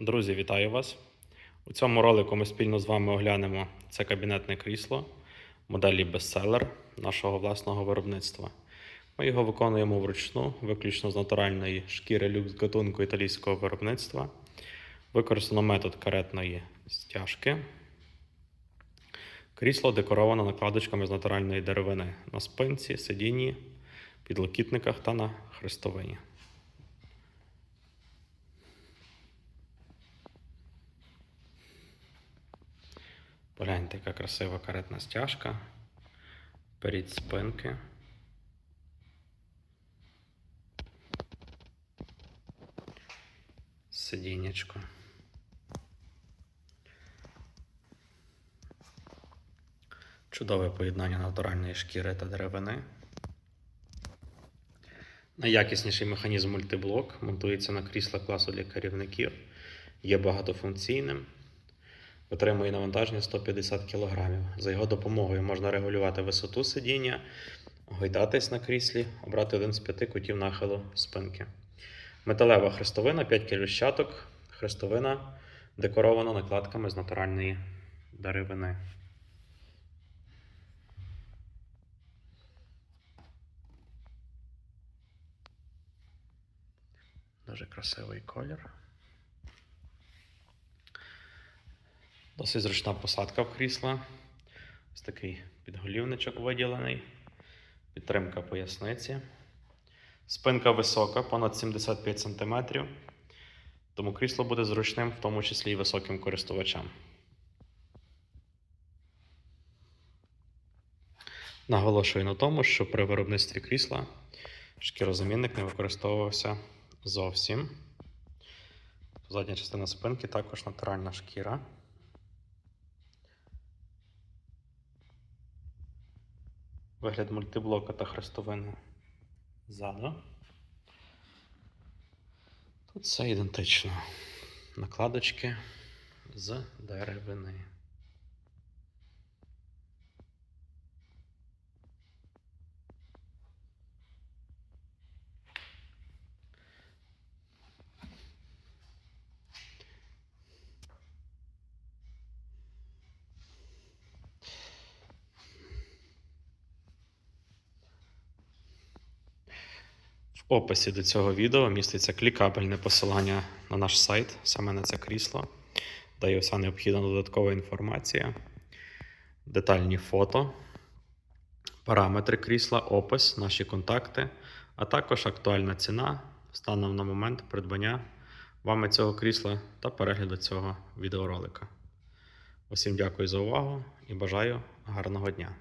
Друзі, вітаю вас! У цьому ролику ми спільно з вами оглянемо це кабінетне крісло моделі Bestseller нашого власного виробництва. Ми його виконуємо вручну, виключно з натуральної шкіри люкс гатунку італійського виробництва. Використано метод каретної стяжки. Крісло декоровано накладочками з натуральної деревини на спинці, сидінні, підлокітниках та на хрестовині. Погляньте, яка красива каретна стяжка. Перед спинки. Сидіннячко. Чудове поєднання натуральної шкіри та деревини. Найякісніший механізм мультиблок монтується на крісла класу для керівників, є багатофункційним, витримує навантаження 150 кг. За його допомогою можна регулювати висоту сидіння, гойдатись на кріслі, обрати один з п'яти кутів нахилу спинки. Металева хрестовина, 5 келющаток. Хрестовина декорована накладками з натуральної деревини. Дуже красивий колір. Досить зручна посадка в крісла. Ось такий підголівничок виділений. Підтримка поясниці. Спинка висока, понад 75 см. Тому крісло буде зручним, в тому числі і високим користувачам. Наголошую на тому, що при виробництві крісла шкірозамінник не використовувався зовсім. Задня частина спинки також натуральна шкіра. Вигляд мультиблока та хрестовини ззаду. Тут все ідентично. Накладочки з деревини. Описі до цього відео міститься клікабельне посилання на наш сайт, саме на це крісло, де є вся необхідна додаткова інформація, детальні фото, параметри крісла, опис, наші контакти, а також актуальна ціна станом на момент придбання вами цього крісла та перегляду цього відеоролика. Усім дякую за увагу і бажаю гарного дня!